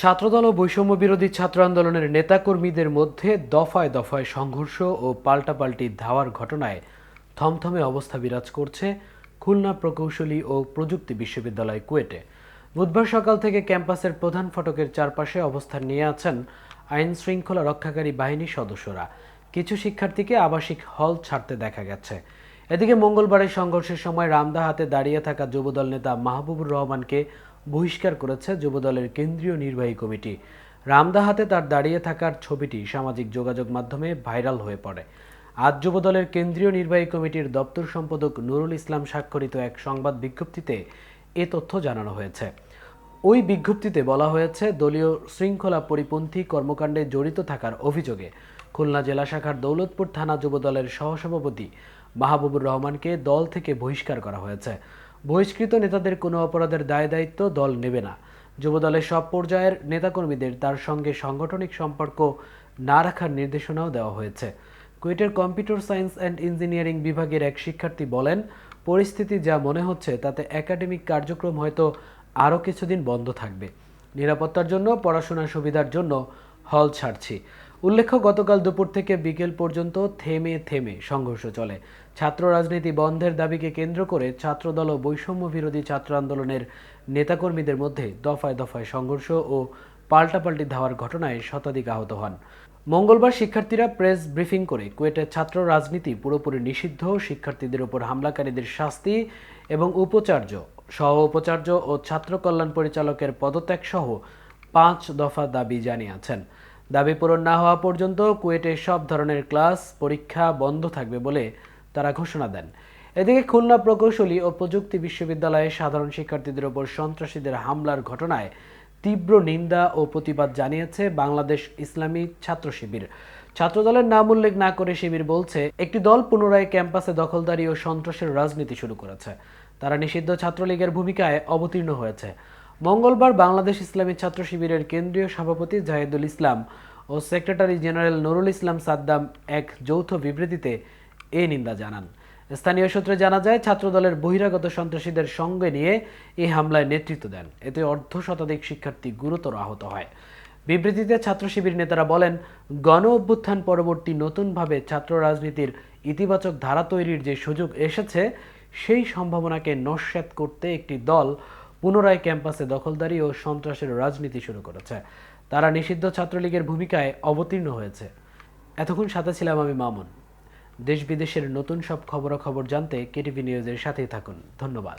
ছাত্রদল ও বৈষম্য বিরোধী ছাত্র আন্দোলনের নেতাকর্মীদের মধ্যে দফায় দফায় সংঘর্ষ ও পাল্টাপাল্টি ধাওয়ার ঘটনায় থমথমে অবস্থা বিরাজ করছে খুলনা প্রকৌশলী ও প্রযুক্তি বিশ্ববিদ্যালয় কুয়েটে। বুধবার সকাল থেকে ক্যাম্পাসের প্রধান ফটকের চারপাশে অবস্থান নিয়ে আছেন আইন শৃঙ্খলা রক্ষাকারী বাহিনীর সদস্যরা। কিছু শিক্ষার্থীকে আবাসিক হল ছাড়তে দেখা গেছে। এদিকে মঙ্গলবারের সংঘর্ষের সময় রামদাহাতে দাঁড়িয়ে থাকা যুবদল নেতা মাহবুবুর রহমানকে বহিষ্কার করেছে যুবদলের কেন্দ্রীয় নির্বাহী কমিটি। রামদাহাতে তার দাঁড়িয়ে থাকার ছবিটি সামাজিক যোগাযোগ মাধ্যমে ভাইরাল হয়ে পড়ে। আজ যুবদলের কেন্দ্রীয় নির্বাহী কমিটির দপ্তর সম্পাদক নুরুল ইসলাম স্বাক্ষরিত এক সংবাদ বিজ্ঞপ্তিতে এ তথ্য জানানো হয়েছে। ওই বিজ্ঞপ্তিতে বলা হয়েছে, দলীয় শৃঙ্খলা পরিপন্থী কর্মকাণ্ডে জড়িত থাকার অভিযোগে খুলনা জেলা শাখার দৌলতপুর থানা যুবদলের সহসভাপতি মাহবুবুর রহমানকে দল থেকে বহিষ্কার করা হয়েছে। বহিষ্কৃত নেতাদের কোনো অপরাধের দায় দায়িত্ব দল নেবে না। যুবদলের সব পর্যায়ের নেতাকর্মীদের তার সঙ্গে সাংগঠনিক সম্পর্ক না রাখার নির্দেশনাও দেওয়া হয়েছে। কুয়েটের কম্পিউটার সায়েন্স অ্যান্ড ইঞ্জিনিয়ারিং বিভাগের এক শিক্ষার্থী বলেন, পরিস্থিতি যা মনে হচ্ছে, তাতে একাডেমিক কার্যক্রম হয়তো আরও কিছুদিন বন্ধ থাকবে। নিরাপত্তার জন্য, পড়াশোনার সুবিধার জন্য হল ছাড়ছি। উল্লেখ্য, গতকাল দুপুর থেকে বিকেল পর্যন্ত থেমে থেমে সংঘর্ষ চলে। ছাত্র রাজনীতি বন্ধের দাবিকে কেন্দ্র করে ছাত্রদল ও বৈষম্য বিরোধী ছাত্র আন্দোলনের নেতাকর্মীদের মধ্যে দফায় দফায় সংঘর্ষ ও পাল্টাপাল্টি ধাওয়ার ঘটনায় শতাধিক আহত হন। মঙ্গলবার শিক্ষার্থীরা প্রেস ব্রিফিং করে কুয়েটের ছাত্র রাজনীতি পুরোপুরি নিষিদ্ধ, শিক্ষার্থীদের উপর হামলাকারীদের শাস্তি এবং উপাচার্য সহ উপাচার্য ও ছাত্র কল্যাণ পরিচালকের পদত্যাগ সহ পাঁচ দফা দাবি জানিয়েছেন। দাবি পূরণ না হওয়া পর্যন্ত কুয়েটে সব ধরনের ক্লাস, পরীক্ষা বন্ধ থাকবে বলে তারা ঘোষণা দেন। এদিকে খুলনা প্রকৌশলী ও প্রযুক্তি বিশ্ববিদ্যালয়ে সাধারণ শিক্ষার্থীদের ওপর সন্ত্রাসীদের হামলার ঘটনায় তীব্র নিন্দা ও প্রতিবাদ জানিয়েছে বাংলাদেশ ইসলামী ছাত্র শিবির। ছাত্রদলের নাম উল্লেখ না করে শিবির বলছে, একটি দল পুনরায় ক্যাম্পাসে দখলদারি ও সন্ত্রাসের রাজনীতি শুরু করেছে। তারা নিষিদ্ধ ছাত্রলীগের ভূমিকায় অবতীর্ণ হয়েছে। মঙ্গলবার বাংলাদেশ ইসলামী ছাত্র শিবিরের কেন্দ্রীয় সভাপতি জাহিদুল ইসলাম ও সেক্রেটারি জেনারেল নুরুল ইসলাম সাদ্দাম এক যৌথ বিবৃতিতে এ নিন্দা জানান। স্থানীয় সূত্রে জানা যায়, ছাত্রদলের বহিরাগত সন্ত্রাসীদের সঙ্গে নিয়ে এই হামলায় নেতৃত্ব দেন। এতে অর্ধ শতাধিক শিক্ষার্থী গুরুতর আহত হয়। বিবৃতিতে ছাত্র শিবির নেতারা বলেন, গণ অভ্যুত্থান পরবর্তী নতুনভাবে ছাত্র রাজনীতির ইতিবাচক ধারা তৈরির যে সুযোগ এসেছে, সেই সম্ভাবনাকে নস্যাৎ করতে একটি দল পুনরায় ক্যাম্পাসে দখলদারি ও সন্ত্রাসের রাজনীতি শুরু করেছে। তারা নিষিদ্ধ ছাত্রলীগের ভূমিকায় অবতীর্ণ হয়েছে। এতক্ষণ সাথে ছিলাম আমি মামুন। দেশ বিদেশের নতুন সব খবরাখবর জানতে কেটিভি নিউজের সাথেই থাকুন। ধন্যবাদ।